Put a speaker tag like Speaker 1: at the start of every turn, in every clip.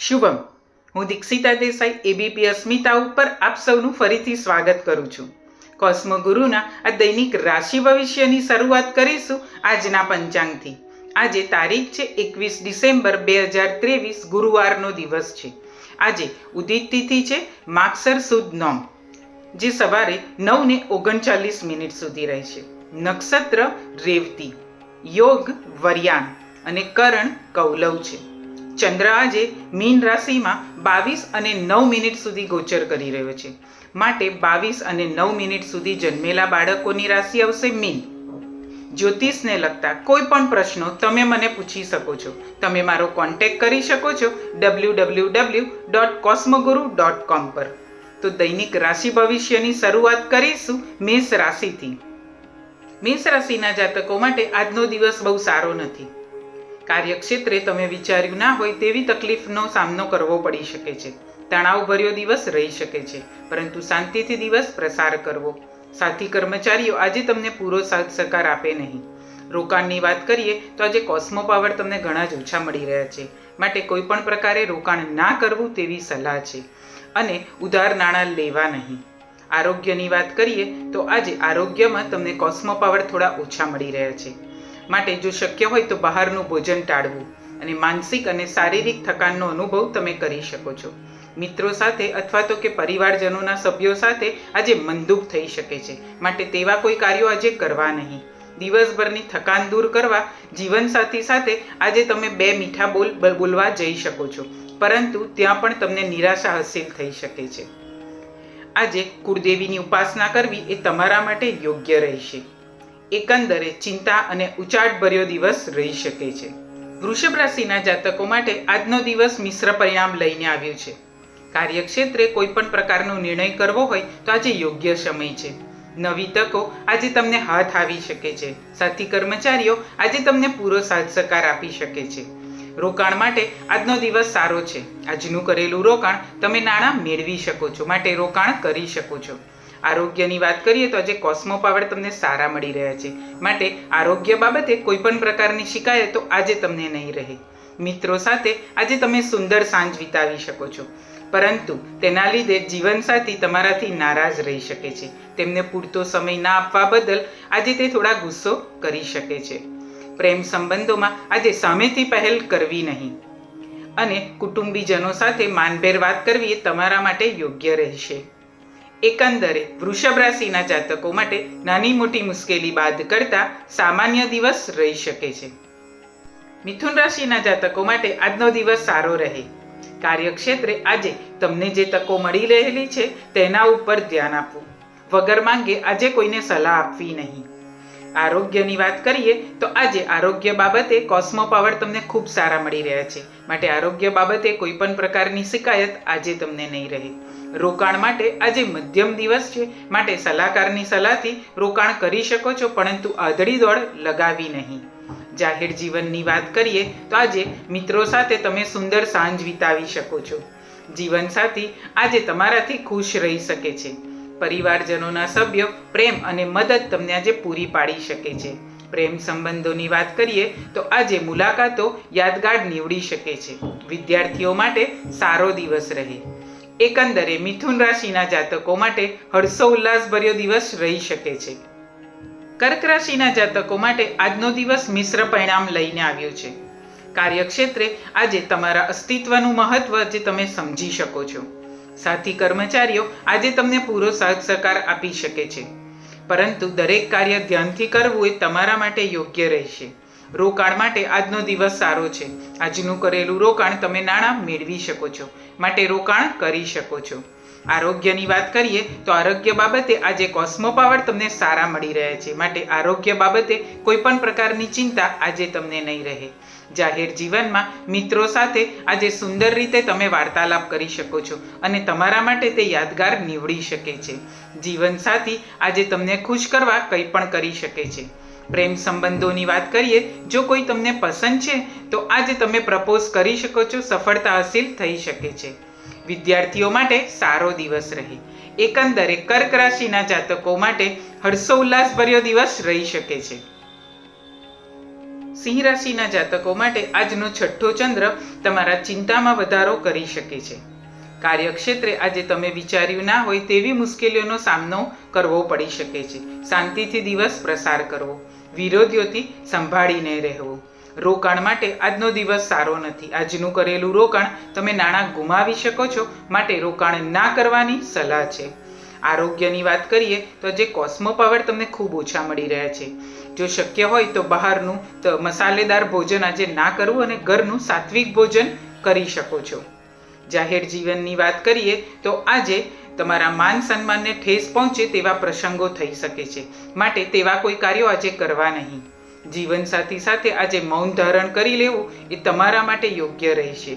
Speaker 1: શુભમ, હું દીક્ષિતા દેસાઈ એબીપી અસ્મિતા ઉપર આપ સૌનું ફરીથી સ્વાગત કરું છું. કોસ્મો ગુરુના આ દૈનિક રાશિ ભવિષ્યની શરૂઆત કરીશું આજના પંચાંગથી. આજે તારીખ છે એકવીસ ડિસેમ્બર બે હજાર ત્રેવીસ, ગુરુવારનો દિવસ છે. આજે ઉદિત તિથિ છે માગસર સુદ નોમ, જે સવારે નવ ને ઓગણચાલીસ મિનિટ સુધી રહેશે. નક્ષત્ર રેવતી, યોગ વરિયાન અને કરણ કૌલવ છે. ચંદ્ર આજે મીન રાશિમાં બાવીસ અને નવ મિનિટ સુધી ગોચર કરી રહ્યો છે. માટે બાવીસ અને નવ મિનિટ સુધી જન્મેલા બાળકોની રાશિ આવશે મીન. જ્યોતિષને લગતા કોઈ પણ પ્રશ્નો તમે મને પૂછી શકો છો. તમે મારો કોન્ટેક કરી શકો છો W W W dot Cosmoguru dot com પર. તો દૈનિક રાશિ ભવિષ્યની શરૂઆત કરીશું મેષ રાશિથી. મેષ રાશિના જાતકો માટે આજનો દિવસ બહુ સારો નથી. કાર્યક્ષેત્રે તમે વિચાર્યું ના હોય તેવી તકલીફનો સામનો કરવો પડી શકે છે. તણાવભર્યો દિવસ રહી શકે છે, પરંતુ શાંતિથી દિવસ પ્રસાર કરવો. સાથી કર્મચારીઓ, આજે તમને પૂરો સાથ સહકાર આપે નહીં. રોકાણની વાત કરીએ, તો આજે કોસ્મો પાવર તમને ઘણા જ ઓછા મળી રહ્યા છે. માટે કોઈ પણ પ્રકારે રોકાણ ના કરવું તેવી સલાહ છે. અને ઉધાર નાણાં લેવા નહીં. આરોગ્યની વાત કરીએ, તો આજે આરોગ્યમાં તમને કોસ્મો પાવર થોડા ઓછા મળી રહ્યા છે. માટે જો શક્ય હોય તો બહારનું ભોજન ટાળવું અને માનસિક અને શારીરિક થકાનનો અનુભવ તમે કરી શકો છો. મિત્રો સાથે અથવા તો કે પરિવારજનોના સભ્યો સાથે આજે મનદુખ થઈ શકે છે. માટે તેવા કોઈ કાર્યો આજે કરવા નહીં. દિવસભરની થકાન દૂર કરવા, જીવનસાથી સાથે આજે તમે બે મીઠા બોલ, બોલવા જઈ શકો છો. પરંતુ ત્યાં પણ તમને નિરાશા હાસિલ થઈ શકે છે. આજે કુળદેવીની ઉપાસના કરવી એ તમારા માટે યોગ્ય રહેશે. એકંદરે ચિંતા અને ઉચાટભર્યો દિવસ રહી શકે છે. વૃષભ રાશિના જાતકો માટે આજનો દિવસ મિશ્ર પરિણામ લઈને આવ્યું છે. કાર્યક્ષેત્રે કોઈ પણ પ્રકારનો નિર્ણય કરવો હોય તો આજે યોગ્ય સમય છે. નવી તકો આજે તમને હાથ આવી શકે છે. સાથી કર્મચારીઓ, આજે તમને પૂરો સાથ સહકાર આપી શકે છે. રોકાણ માટે આજનો દિવસ સારો છે. આજનું કરેલું રોકાણ તમે નાણાં મેળવી શકો છો, માટે રોકાણ કરી શકો છો. આરોગ્યની વાત કરીએ તો આજે કોસ્મો પાવર તમને સારા મળી રહ્યા છે. માટે આરોગ્ય બાબતે કોઈ પણ પ્રકારની શિકાયતો આજે તમને નહીં રહે. મિત્રો સાથે આજે તમે સુંદર સાંજ વિતાવી શકો છો. પરંતુ તેના લીધે જીવનસાથી તમારાથી નારાજ રહી શકે છે. તેમને પૂરતો સમય ના આપવા બદલ આજે તે થોડા ગુસ્સો કરી શકે છે. પ્રેમ સંબંધોમાં આજે સામેથી પહેલ કરવી નહીં. અને કુટુંબીજનો સાથે માનભેર વાત કરવી એ તમારા માટે યોગ્ય રહેશે. એકંદરે વૃષભ રાશિના જાતકો માટે નાની મોટી મુશ્કેલી બાદ કરતા સામાન્ય દિવસ રહી શકે છે. મિથુન રાશિના જાતકો માટે આજનો દિવસ સારો રહે. કાર્યક્ષેત્રે આજે તમને જે તકો મળી રહેલી છે તેના ઉપર ધ્યાન આપવું. વગર માંગે આજે કોઈને સલાહ આપવી નહીં. આરોગ્યની વાત કરીએ, તો આજે આરોગ્ય બાબતે કોસ્મો પાવર તમને ખૂબ સારા મળી રહ્યા છે. માટે આરોગ્ય બાબતે કોઈ પણ પ્રકારની શિકાયત આજે તમને નહીં રહે. રોકાણ માટે આજે મધ્યમ દિવસ છે. માટે સલાહકારની સલાહથી રોકાણ કરી શકો છો, પરંતુ આધળી દોડ લગાવી નહીં. જાહેર જીવનની વાત કરીએ, તો આજે મિત્રો સાથે તમે સુંદર સાંજ વિતાવી શકો છો. જીવનસાથી આજે તમારાથી ખુશ રહી શકે છે. પરિવારજનોના સભ્યો પ્રેમ અને મદદ તમને આજે પૂરી પાડી શકે છે. પ્રેમ સંબંધોની વાત કરીએ તો આજે મુલાકાતો યાદગાર નીવડી શકે છે. વિદ્યાર્થીઓ માટે સારો દિવસ રહે. એકંદરે મિથુન રાશિના જાતકો માટે હર્ષો ઉલ્લાસભર્યો દિવસ રહી શકે છે. કર્ક રાશિના જાતકો માટે આજનો દિવસ મિશ્ર પરિણામ લઈને આવ્યો છે. કાર્યક્ષેત્રે આજે તમારા અસ્તિત્વનું મહત્વ જે તમે સમજી શકો છો. સાથી કર્મચારીઓ આજે તમને પૂરો સાથ સહકાર આપી શકે છે. પરંતુ દરેક કાર્ય ધ્યાનથી કરવું એ તમારા માટે યોગ્ય રહેશે. રોકાણ માટે આજનો દિવસ સારો છે. આજનું કરેલું રોકાણ તમે નાણાં મેળવી શકો છો, માટે રોકાણ કરી શકો છો. આરોગ્યની વાત કરીએ તો આરોગ્ય બાબતે આજે કોસ્મો પાવર તમને સારા મળી રહ્યા છે, માટે આરોગ્ય બાબતે કોઈ પણ પ્રકારની ચિંતા આજે તમને નહીં રહે. જાહેર જીવનમાં મિત્રો સાથે આજે સુંદર રીતે તમે વાર્તાલાપ કરી શકો છો અને તમારા માટે તે યાદગાર નીવડી શકે છે. જીવનસાથી આજે તમને ખુશ કરવા કંઈ પણ કરી શકે છે. પ્રેમ સંબંધોની વાત કરીએ, જો કોઈ તમને પસંદ છે, તો આજે તમે પ્રપોઝ કરી શકો છો, સફળતા હાસિલ થઈ શકે છે. વિદ્યાર્થીઓ માટે સારો દિવસ રહે. એકંદરે કર્ક રાશિના જાતકો માટે હર્ષોલ્લાસભર્યો દિવસ રહી શકે છે. સિંહ રાશિના જાતકો માટે આજનો છઠ્ઠો ચંદ્ર તમારા ચિંતામાં વધારો કરી શકે છે. કાર્યક્ષેત્રે આજે તમે વિચાર્યું ના હોય તેવી મુશ્કેલીઓનો સામનો કરવો પડી શકે છે. શાંતિથી દિવસ પ્રસાર કરવો, વિરોધીઓથી સંભાળીને રહેવું. રોકાણ માટે આજનો દિવસ સારો નથી. આજનું કરેલું રોકાણ તમે નાણાં ગુમાવી શકો છો. માટે રોકાણ ના કરવાની સલાહ છે. આરોગ્યની વાત કરીએ, તો જે કોસ્મો પાવર તમને ખૂબ ઓછા મળી રહ્યા છે. જો શક્ય હોય તો બહારનું તો, મસાલેદાર ભોજન આજે ના કરવું અને ઘરનું સાત્વિક ભોજન કરી શકો છો. જાહેર જીવનની વાત કરીએ, તો આજે તમારા માન સન્માનને ઠેસ પહોંચે તેવા પ્રસંગો થઈ શકે છે. માટે તેવા કોઈ કાર્યો આજે કરવા નહીં. જીવનસાથી સાથે આજે મૌન ધારણ કરી લેવું એ તમારા માટે યોગ્ય રહેશે.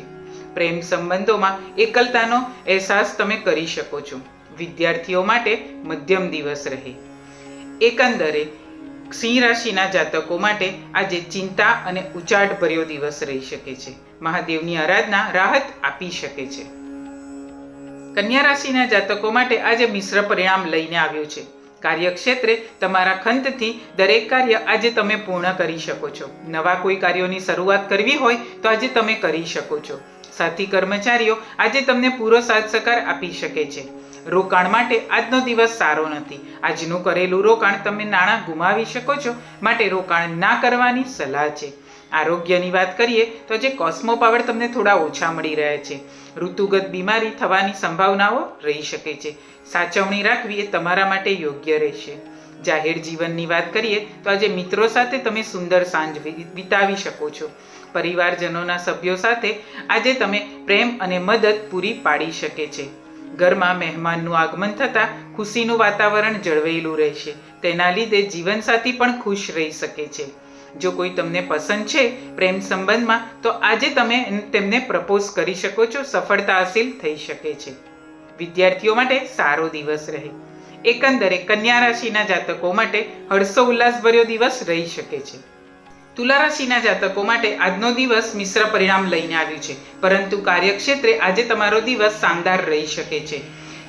Speaker 1: પ્રેમ સંબંધોમાં એકલતાનો અહેસાસ તમે કરી શકો છો. વિદ્યાર્થીઓ માટે મધ્યમ દિવસ રહે. એકંદરે, સિંહ રાશિના જાતકો માટે આજે ચિંતા અને ઉચાટ ભર્યો દિવસ રહી શકે છે. મહાદેવની આરાધના રાહત આપી શકે છે. કન્યા રાશિના જાતકો માટે આજે મિશ્ર પરિણામ લઈને આવ્યું છે. કાર્યક્ષેત્રે તમારા ખંતથી દરેક કાર્ય આજે તમે પૂર્ણ કરી શકો છો. નવા કોઈ કાર્યોની શરૂઆત કરવી હોય તો આજે તમે કરી શકો છો. સાથી કર્મચારીઓ આજે તમને પૂરો સાથ સહકાર આપી શકે છે. રોકાણ માટે આજનો દિવસ સારો નથી. આજનું કરેલું રોકાણ તમે નાણાં ગુમાવી શકો છો. માટે રોકાણ ના કરવાની સલાહ છે. આરોગ્યની વાત કરીએ તો જે કોસ્મો પાવર તમને થોડા ઓછા મળી રહ્યા છે. ઋતુગત બીમારી થવાની સંભાવનાઓ રહી શકે છે. સાચવણી રાખવી એ તમારા માટે યોગ્ય રહેશે. જાહેર જીવનની વાત કરીએ તો આજે મિત્રો સાથે તમે સુંદર સાંજ વિતાવી શકો છો. પરિવારજનોના સભ્યો સાથે આજે તમે પ્રેમ અને મદદ પૂરી પાડી શકે છે. ઘરમાં મહેમાનનું આગમન થતાં ખુશીનું વાતાવરણ જળવાયેલું રહેશે. તેના લીધે જીવનસાથી પણ ખુશ રહી શકે છે. જો કોઈ તમને પસંદ છે પ્રેમ સંબંધમાં, તો આજે તમે તેમને પ્રપોઝ કરી શકો છો. સફળતા હાસિલ થઈ શકે છે. વિદ્યાર્થીઓ માટે સારો દિવસ રહે. એકંદરે કન્યા રાશિના જાતકો માટે હર્ષો ઉલ્લાસભર્યો દિવસ રહી શકે છે. તુલા રાશિના જાતકો માટે આજનો દિવસ મિશ્ર પરિણામ લઈને આવ્યું છે. પરંતુ કાર્યક્ષેત્રે આજે તમારો દિવસ શાનદાર રહી શકે છે.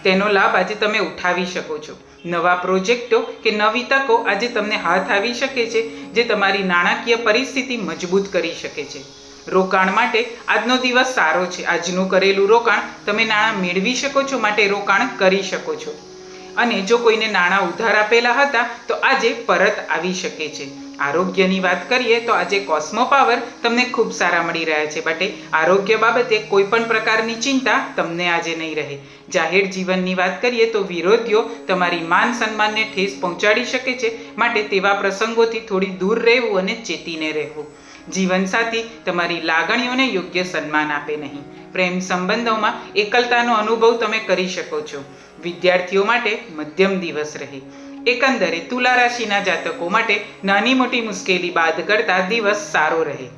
Speaker 1: તેનો લાભ આજે તમે ઉઠાવી શકો છો. નવા પ્રોજેક્ટો કે નવી તકો આજે તમને હાથ આવી શકે છે, જે તમારી નાણાકીય પરિસ્થિતિ મજબૂત કરી શકે છે. રોકાણ માટે આજનો દિવસ સારો છે. આજનું કરેલું રોકાણ તમે નાણાં મેળવી શકો છો, માટે રોકાણ કરી શકો છો. અને જો કોઈને નાણાં ઉધાર આપેલા હતા, તો આજે પરત આવી શકે છે. આરોગ્યની વાત કરીએ તો આજે કોસ્મો પાવર તમને ખૂબ સારા મળી રહ્યા છે. માટે આરોગ્ય બાબતે કોઈ પણ પ્રકારની ચિંતા તમને આજે નહીં રહે. જાહેર જીવનની વાત કરીએ તો વિરોધીઓ તમારી માન સન્માનને ઠેસ પહોંચાડી શકે છે માટે તેવા પ્રસંગોથી થોડી દૂર રહેવું અને ચેતીને રહેવું. જીવનસાથી તમારી લાગણીઓને યોગ્ય સન્માન આપે નહીં. પ્રેમ સંબંધોમાં એકલતાનો અનુભવ તમે કરી શકો છો. વિદ્યાર્થીઓ માટે મધ્યમ દિવસ રહે. એકંદરે તુલા રાશિના જાતકો માટે નાની મોટી મુશ્કેલી બાદ કરતા દિવસ સારો રહે.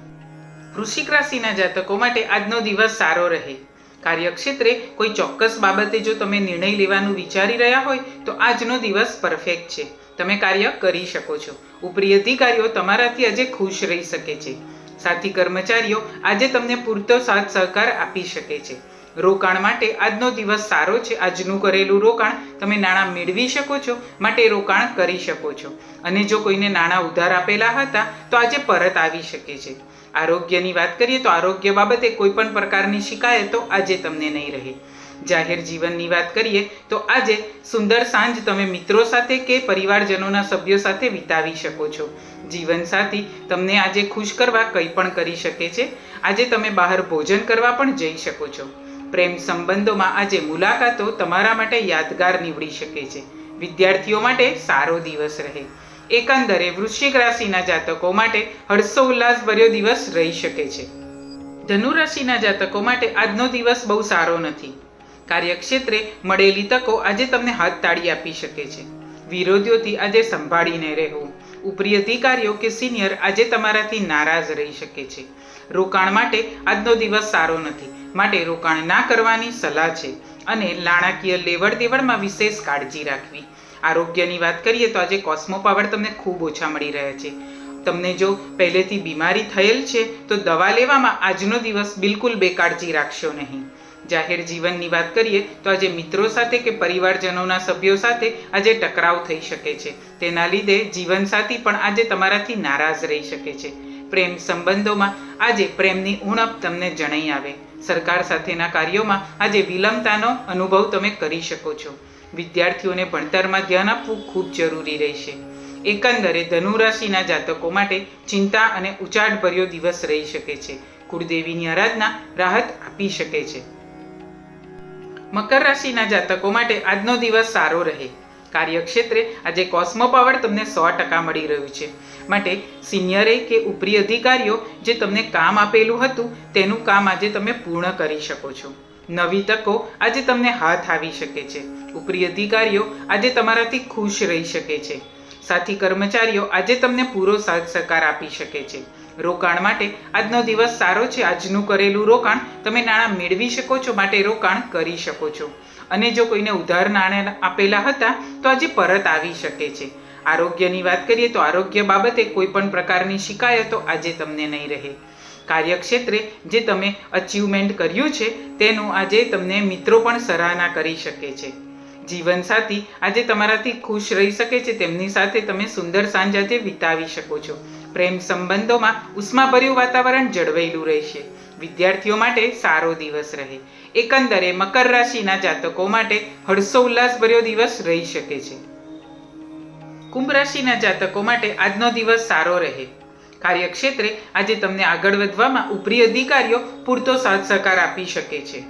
Speaker 1: વૃશ્ચિક રાશિના જાતકો માટે આજનો દિવસ સારો રહે. કાર્યક્ષેત્રે કોઈ ચોક્કસ બાબતે જો તમે નિર્ણય લેવાનું વિચારી રહ્યા હોય, તો આજનો દિવસ પરફેક્ટ છે. તમે કાર્ય કરી શકો છો. ઉપરી અધિકારીઓ તમારાથી આજે ખુશ રહી શકે છે. સાથી કર્મચારીઓ આજે તમને પૂરતો સાથ સહકાર આપી શકે છે. રોકાણ માટે આજનો દિવસ સારો છે. આજનું કરેલું રોકાણ તમે નાણાં મેળવી શકો છો, માટે રોકાણ કરી શકો છો. અને જો કોઈને નાણાં ઉધાર આપેલા હતા, તો આજે પરત આવી શકે છે. આરોગ્યની વાત કરીએ તો આરોગ્ય બાબતે કોઈ પણ પ્રકારની શિકાયતો આજે તમને નહીં રહે. જાહેર જીવનની વાત કરીએ તો આજે સુંદર સાંજ તમે મિત્રો સાથે કે પરિવારજનોના સભ્યો સાથે વિતાવી શકો છો. જીવનસાથી તમને આજે ખુશ કરવા કંઈ પણ કરી શકે છે. આજે તમે બહાર ભોજન કરવા પણ જઈ શકો છો. પ્રેમ સંબંધોમાં આજે મુલાકાતો તમારા માટે યાદગાર નીવડી શકે છે. વિદ્યાર્થીઓ માટે સારો દિવસ રહે. એકંદરે વૃશ્ચિક રાશિના જાતકો માટે હર્ષો ઉલ્લાસભર્યો દિવસ રહી શકે છે. ધનુ રાશિના જાતકો માટે આજનો દિવસ બહુ સારો નથી. કાર્યક્ષેત્રે મળેલી તકો આજે તમને હાથ તાળી આપી શકે છે. વિરોધીઓથી આજે સંભાળીને રહેવું. ઉપરી અધિકારીઓ કે સિનિયર આજે તમારાથી નારાજ રહી શકે છે. રોકાણ માટે આજનો દિવસ સારો નથી. માટે રોકાણ ના કરવાની સલાહ છે અને નાણાકીય લેવડ દેવડમાં વિશેષ કાળજી રાખવી. આરોગ્યની વાત કરીએ તો આજે કોસ્મો પાવર તમને ખૂબ ઓછા મળી રહ્યા છે. તમને જો પહેલેથી બીમારી થયેલ છે, તો દવા લેવામાં આજનો દિવસ બિલકુલ બેકાળજી રાખશો નહીં. જાહેર જીવનની વાત કરીએ તો આજે મિત્રો સાથે કે પરિવારજનોના સભ્યો સાથે આજે ટકરાવ થઈ શકે છે. તેના લીધે જીવનસાથી પણ આજે તમારાથી નારાજ રહી શકે છે. પ્રેમ સંબંધોમાં આજે પ્રેમની ઉણપ તમને જણાઈ આવે. સરકાર સાથેના કાર્યોમાં આજે વિલંબતાનો અનુભવ તમે કરી શકો છો. વિદ્યાર્થીઓને ભણતરમાં ધ્યાન આપવું ખૂબ જરૂરી રહેશે. એકંદરે ધનુરાશિના જાતકો માટે ચિંતા અને ઉચાટભર્યો દિવસ રહી શકે છે. કુળદેવીની આરાધના રાહત આપી શકે છે. મકર રાશિના જાતકો માટે આજનો દિવસ સારો રહે. કાર્યક્ષેત્રે આજે કોસ્મો પાવર તમને સો ટકા મળી રહ્યું છે. માટે સિનિયરે કે ઉપરી અધિકારીઓ જે તમને કામ આપેલું હતું, તેનું કામ આજે તમે પૂર્ણ કરી શકો છો. નવી તકો આજે તમને હાથ આવી શકે છે. ઉપરી અધિકારીઓ આજે તમારાથી ખુશ રહી શકે છે. સાથી કર્મચારીઓ આજે તમને પૂરો સાથ સહકાર આપી શકે છે. રોકાણ માટે આજનો દિવસ સારો છે. આજનું કરેલું રોકાણ તમે નાણાં મેળવી શકો છો, માટે રોકાણ કરી શકો છો. અને જો કોઈને ઉધાર નાણાં આપેલા હતા, તો આજે પરત આવી શકે છે. આરોગ્યની વાત કરીએ તો આરોગ્ય બાબતે કોઈ પણ પ્રકારની શિકાયતો આજે તમને નહીં રહે. કાર્યક્ષેત્રે જે તમે અચીવમેન્ટ કર્યું છે, તેનું આજે તમને મિત્રો પણ સરાહના કરી શકે છે. જીવનસાથી આજે તમારાથી ખુશ રહી શકે છે, તેમની સાથે તમે સુંદર સાંજ આજે વિતાવી શકો છો. પ્રેમ સંબંધોમાં ઉષ્માભર્યું વાતાવરણ જળવાયેલું રહેશે. વિદ્યાર્થીઓ માટે સારો દિવસ રહે. એકંદરે મકર રાશિના જાતકો માટે હર્ષોલ્લાસભર્યો દિવસ રહી શકે છે. કુંભ રાશિના જાતકો માટે આજનો દિવસ સારો રહે. કાર્યક્ષેત્રે આજે તમને આગળ વધવામાં ઉપરી અધિકારીઓ પૂરતો સાથ સહકાર આપી શકે છે.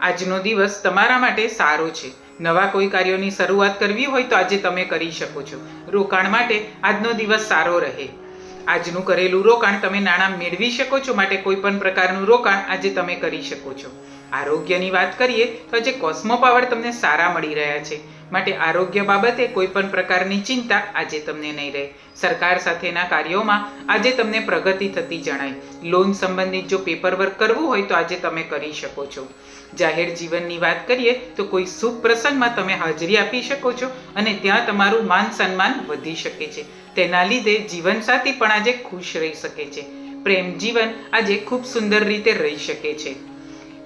Speaker 1: આજનો દિવસ તમારા માટે સારો છે. નવા કોઈ કાર્યોની શરૂઆત કરવી હોય તો આજે તમે કરી શકો છો. રોકાણ માટે આજનો દિવસ સારો રહે. આજનું કરેલું રોકાણ તમે નાણાં મેળવી શકો છો માટે કોઈ પણ પ્રકારનું રોકાણ આજે તમે કરી શકો છો. આરોગ્યની વાત કરીએ તો આજે કોસ્મો પાવર તમને સારા મળી રહ્યા છે. માટે આરોગ્ય બાબતે કોઈ પણ પ્રકારની ચિંતા આજે તમને નહીં રહે. સરકાર સાથેના કાર્યોમાં આજે તમને પ્રગતિ થતી જણાય. લોન સંબંધિત જો પેપર વર્ક કરવું હોય તો આજે તમે કરી શકો છો. જાહેર જીવનની વાત કરીએ તો કોઈ શુભ પ્રસંગમાં તમે હાજરી આપી શકો છો અને ત્યાં તમારું માન સન્માન વધી શકે છે. તેના લીધે જીવનસાથી પણ આજે ખુશ રહી શકે છે. પ્રેમ જીવન આજે ખૂબ સુંદર રીતે રહી શકે છે.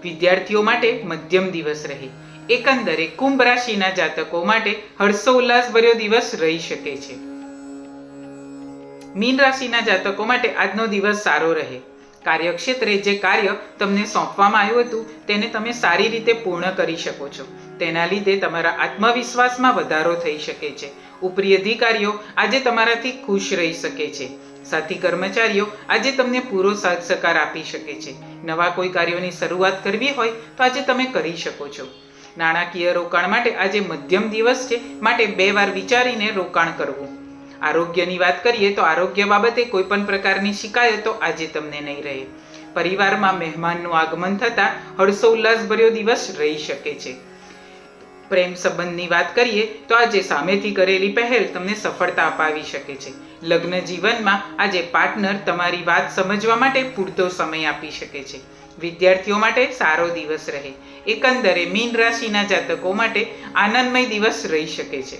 Speaker 1: વિદ્યાર્થીઓ માટે મધ્યમ દિવસ રહે. એકંદરે કુંભ રાશિના જાતકો માટે હર્ષોલ્લાસભર્યો દિવસ રહી શકે છે. મીન રાશિના જાતકો માટે આજનો દિવસ સારો રહે. કાર્યક્ષેત્રે જે કાર્ય તમને સોંપવામાં આવ્યું હતું, તેને તમે સારી રીતે પૂર્ણ કરી શકો છો. તેના લીધે તમારા આત્મવિશ્વાસમાં વધારો થઈ શકે છે. ઉપરી અધિકારીઓ આજે તમારાથી ખુશ રહી શકે છે. સાથી કર્મચારીઓ આજે તમને પૂરો સાથ સહકાર આપી શકે છે. નવા કોઈ કાર્યોની શરૂઆત કરવી હોય તો આજે તમે કરી શકો છો. નાણાકીય રોકાણ માટે આજે મધ્યમ દિવસ છે. માટે બે વાર વિચારીને રોકાણ કરવું. આરોગ્યની વાત કરીએ તો આરોગ્ય બાબતે કોઈ પણ પ્રકારની શિકાયતો આજે તમને નહીં રહે. પરિવારમાં મહેમાનનું આગમન થતાં હર્ષોલ્લાસભર્યો દિવસ રહી શકે છે. પ્રેમ સંબંધની વાત કરીએ તો આજે સામેથી કરેલી પહેલ તમને સફળતા અપાવી શકે છે. લગ્ન જીવનમાં આજે પાર્ટનર તમારી વાત સમજવા માટે પૂરતો સમય આપી શકે છે. વિદ્યાર્થીઓ માટે સારો દિવસ રહે. એકંદરે મીન રાશિના જાતકો માટે આનંદમય દિવસ રહી શકે છે.